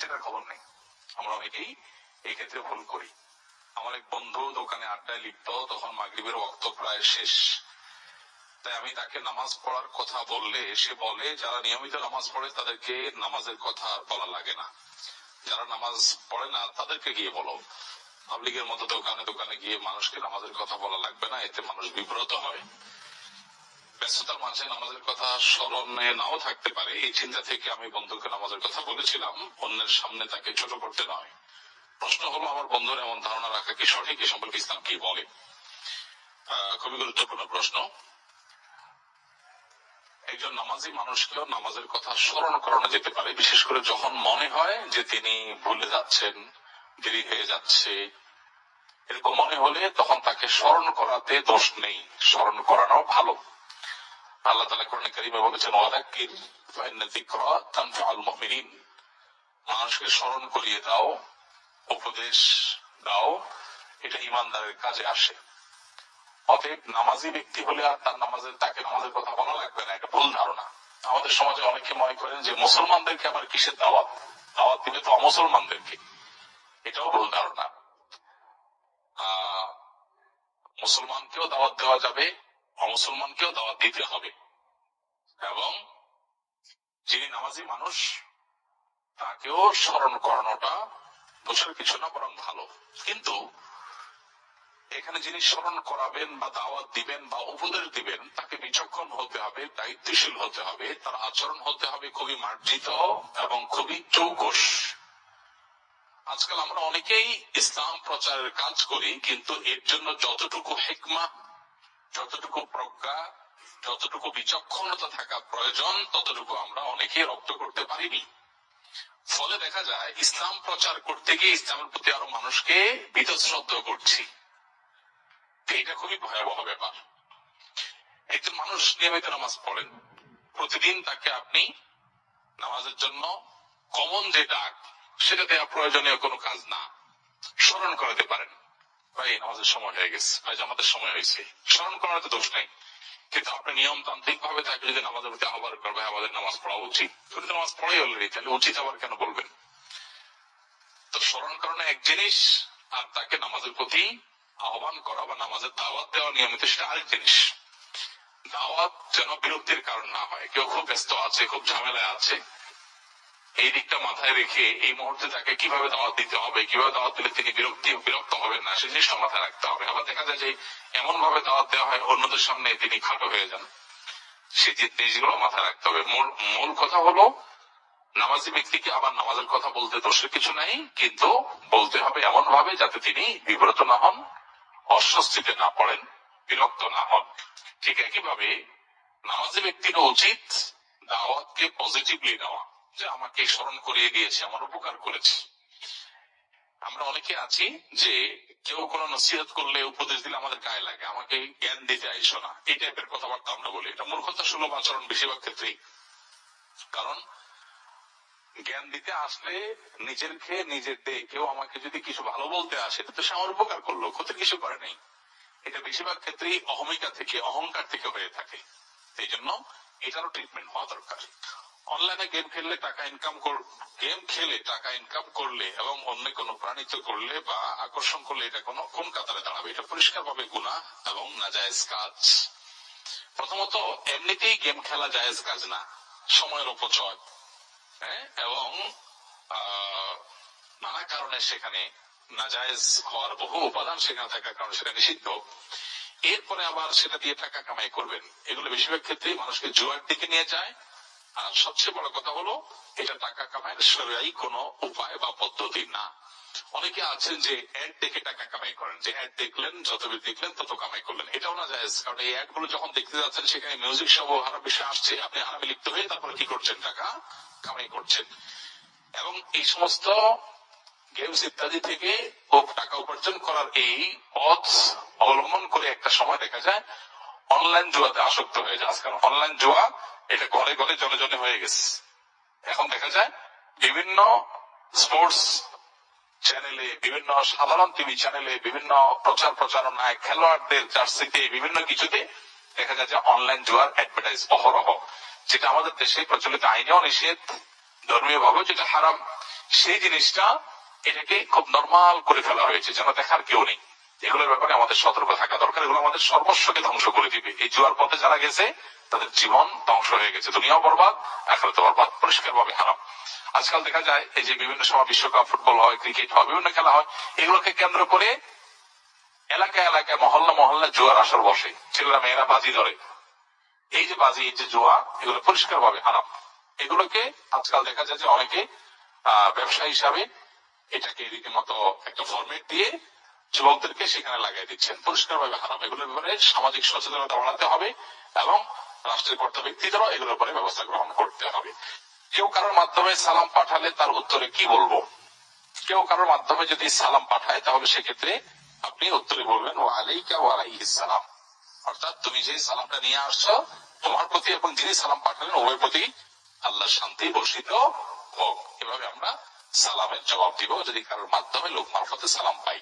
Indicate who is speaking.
Speaker 1: সেটার খবর নেই। আমরা অনেকেই এই ক্ষেত্রে ভুল করি। আমার এক বন্ধু দোকানে আড্ডায় লিপ্ত, তখন মাগরিবের রক্ত প্রায় শেষ। তাই আমি তাকে নামাজ পড়ার কথা বললে, সে বলে, যারা নিয়মিত নামাজ পড়ে তাদেরকে নামাজের কথা বলা লাগে না। যারা নামাজ পড়ে না, তাদেরকে গিয়ে বলো। পাবলিকের মতো দোকানে দোকানে গিয়ে মানুষকে নামাজের কথা বলা লাগবে না, এতে মানুষ বিব্রত হয়। ব্যস্ততার মাঝে নামাজের কথা স্মরণে নাও থাকতে পারে। এই চিন্তা থেকে আমি বন্ধুকে নামাজের কথা বলেছিলাম, অন্যের সামনে তাকে ছোট করতে নয়। প্রশ্ন হলো, আমার বন্ধুর এমন ধারণা রাখা কি সঠিক? এ সম্পর্কে ইসলাম কি বলে? খুবই গুরুত্বপূর্ণ প্রশ্ন। একজন নামাজি মানুষকেও নামাজের কথা স্মরণ করানো যেতে পারে, বিশেষ করে যখন মনে হয় যে তিনি ভুলে যাচ্ছেন, দেরি হয়ে যাচ্ছে। এরকম মনে হলে তখন তাকে স্মরণ করাতে দোষ নেই। স্মরণ করানো ভালো। আল্লাহ তালা কোরআন কারিমে বলেছেন, ওয়াদাক্কির যিকরা তানফাউল মুমিনিন। মানুষকে স্মরণ করিয়ে দাও, উপদেশ দাও, এটা ইমানদারের কাজে আসে। অতএব নামাজি ব্যক্তি হলে আর তার নামাজের, তাকে নামাজের কথা বলা লাগবে না, এটা ভুল ধারণা। আমাদের সমাজে অনেকে মনে করেন যে মুসলমানদেরকে আবার কিসের দাওয়াত? দাওয়াত দিলে তো অমুসলমানদেরকে। এটাও ভুল ধারণা। মুসলমানকেও দাওয়াত দেওয়া যাবে অমুসলমানকেও দাওয়াত দিতে হবে। এবং যিনি নামাজি মানুষ, তাকেও স্মরণ করানোটা দোষের কিছু না, বরং ভালো। কিন্তু এখানে যিনি স্মরণ করাবেন বা দাওয়াত দিবেন বা উপদেশ দিবেন, তাকে বিচক্ষণ হতে হবে, দায়িত্বশীল হতে হবে, তার আচরণ হতে হবে খুবই মার্জিত এবং খুবই চৌকস। আজকাল আমরা অনেকেই ইসলাম প্রচারের কাজ করি, কিন্তু এর জন্য যতটুকু হেকমা যতটুকু প্রজ্ঞা, যতটুকু বিচক্ষণতা থাকা প্রয়োজন, ততটুকু আমরা অনেকেই রপ্ত করতে পারিনি। ফলে দেখা যায়, ইসলাম প্রচার করতে গিয়ে ইসলামের প্রতি আরও মানুষকে বীতশ্রদ্ধ করছি। এটা খুবই ভয়াবহ ব্যাপার। একজন মানুষ নিয়মিত নামাজ পড়েন। প্রতিদিন তাকে আপনি নামাজের জন্য কমন যে ডাক, সেটা দেওয়া প্রয়োজনীয় কোনো কাজ না। স্মরণ করাতে পারেন। ভাই নামাজের সময় হয়ে গেছে। ভাই, আমাদের সময় হয়েছে। স্মরণ করাতে দোষ নেই। কিন্তু আপনি নিয়মতান্ত্রিক ভাবে তাকে যদি নামাজের প্রতি আহ্বান করবে আমাদের নামাজ পড়া উচিত। তুমি নামাজ পড়াই অলরেডি তাহলে উচিত আবার কেন বলবেন? তো স্মরণ করানো এক জিনিস, আর তাকে নামাজের প্রতি আহ্বান করা বা নামাজের দাওয়াত দেওয়া নিয়মিত সেটা আরেক জিনিস। দাওয়াত যেন বিরক্তির কারণ না হয়। কেউ খুব ব্যস্ত আছে, খুব ঝামেলায় আছে। এই দিকটা মাথায় রেখে এই মুহূর্তে তাকে কীভাবে দাওয়াত দিতে হবে, কীভাবে দাওয়াত দিলে তিনি বিরক্তি, বিরক্ত হবেন না সেই জিনিসটা মাথায় রাখতে হবে। আবার দেখা যায় যে এমন ভাবে দাওয়াত দেওয়া হয়, অন্যদের সামনে তিনি খাটো হয়ে যান। যে জিনিসগুলো মাথায় রাখতে হবে। মূল কথা হলো, নামাজি ব্যক্তিকে আবার নামাজের কথা বলতে দোষের কিছু নাই, কিন্তু বলতে হবে এমন ভাবে যাতে তিনি বিব্রত না হন, অস্বস্তিতে না পড়েন, বিরক্ত না হন। ঠিক একইভাবে নামাজি ব্যক্তিরও উচিত দাওয়াতকে পজিটিভলি নেওয়া। যে আমাকে স্মরণ করিয়ে দিয়েছে, আমার উপকার করেছে। আমরা অনেকে আছি যে কেউ কোনো নসিহত করলে উপদেশ দিলে আমাদের গায়ে লাগে। আমাকে জ্ঞান দিতে আইসো না এই টাইপের কথাবার্তা আমরা বলি। এটা মূর্খতা সুলভ আচরণ বেশিরভাগ ক্ষেত্রেই। কারণ জ্ঞান দিতে আসলে নিজের খেয়ে নিজের দেহ কেউ আমাকে যদি কিছু ভালো বলতে আসে তো সে আমার উপকার করল, ক্ষতি কিছু করে নাই। এটা বেশিরভাগ ক্ষেত্রেই অহমিকা থেকে, অহংকার থেকে হয়ে থাকে। এই জন্য এটারও ট্রিটমেন্ট হওয়া দরকার। অনলাইনে গেম খেললে টাকা ইনকাম গেম খেলে টাকা ইনকাম করলে এবং অন্য কোনো প্রাণিত করলে বা আকর্ষণ করলে এটা কোনো কোন কাতারে দাঁড়াবে? এটা পরিষ্কার ভাবে গুণা এবং নাজায়েজ কাজ। প্রথমত, এমনিতেই গেম খেলা জায়েজ কাজ না। সময়ের অপচয়। হ্যাঁ? এবং নানা কারণে সেখানে নাজায়েজ হওয়ার বহু উপাদান সেখানে থাকার কারণে সেটা নিষিদ্ধ। এরপরে আবার সেটা দিয়ে টাকা কামাই করবেন। এগুলো বেশিরভাগ ক্ষেত্রেই মানুষকে জুয়ার দিকে নিয়ে যায়। আর সবচেয়ে বড় কথা হলো, এটা টাকা কামাইয়ের সরাই কোনো উপায় বা পদ্ধতি না। অনেকে আছেন যে অ্যাড দেখে টাকা কামাই করেন, যে অ্যাড দেখলেন, যত বেশি দেখলেন, তত কামাই করলেন। এটাও না যায় কারণ এই অ্যাডগুলো যখন দেখতে যাচ্ছেন, সেখানে মিউজিক সহ হারা বিষয় আসছে, আপনি হারামে লিপ্ত হয়ে তারপরে কি করছেন? টাকা কামাই করছেন। এবং এই সমস্ত গেমস ইত্যাদি থেকে টাকা উপার্জন করার এই পথ অবলম্বন করে একটা সময় দেখা যায় অনলাইন জুয়াতে আসক্ত হয়ে যায় কারণ অনলাইন জুয়া, এটা ঘরে ঘরে জনে জনে হয়ে গেছে। এখন দেখা যায় বিভিন্ন স্পোর্টস চ্যানেলে বিভিন্ন সাধারণ টিভি চ্যানেলে বিভিন্ন প্রচার প্রচারণায়, খেলোয়াড়দের জার্সিতে বিভিন্ন কিছুতে দেখা যায় যে অনলাইন জুয়ার অ্যাডভার্টাইজ অহরহ, যেটা আমাদের দেশে প্রচলিত আইনেও নিষেধ, ধর্মীয় ভাবে যেটা হারাম, সেই জিনিসটা এটাকে খুব নর্মাল করে ফেলা হয়েছে, যেন দেখার কেউ নেই। এগুলোর ব্যাপারে আমাদের সতর্ক থাকা দরকার এগুলো আমাদের সর্বস্বকে ধ্বংস করে দিবে। এই জুয়ার পথে যারা গেছে, তাদের জীবন ধ্বংস হয়ে গেছে। দুনিয়াও বরবাদ এখন তো বরবাদ পরিষ্কার ভাবে হারাম। আজকাল দেখা যায়, এই যে বিভিন্ন সময় বিশ্বকাপ ফুটবল হয়, ক্রিকেট হয়, বিভিন্ন খেলা হয়, এগুলোকে কেন্দ্র করে এলাকা এলাকায়, মহল্লা মহল্লা জুয়ার আসর বসে। ছেলেরা, মেয়েরা বাজি ধরে। এই যে বাজি, এই যে জুয়া, এগুলো পরিষ্কার ভাবে হারাম। এগুলোকে আজকাল দেখা যায় যে অনেকে ব্যবসা হিসাবে এটাকে রীতিমতো একটা ফরমেট দিয়ে যুবকদেরকে সেখানে লাগাই দিচ্ছেন। পরিষ্কার ভাবে হারাম। এগুলোর ব্যাপারে সামাজিক সচেতনতা বাড়াতে হবে এবং রাষ্ট্রের কর্তা ব্যক্তিদেরও এগুলোর উপরে ব্যবস্থা গ্রহণ করতে হবে। কেউ কারোর মাধ্যমে সালাম পাঠালে তার উত্তরে কি বলব? কেউ কারোর মাধ্যমে যদি সালাম পাঠায়, তাহলে সেক্ষেত্রে আপনি উত্তরে বলবেন ও আলাইকা ও সালাম। অর্থাৎ তুমি যে সালামটা নিয়ে আসছো, তোমার প্রতি এবং যিনি সালাম পাঠালেন উভয়ের প্রতি আল্লাহ শান্তি বর্ষিত হোক। এভাবে আমরা সালামের জবাব দিব। যদি কারোর মাধ্যমে লোক মারফতে সালাম পাই।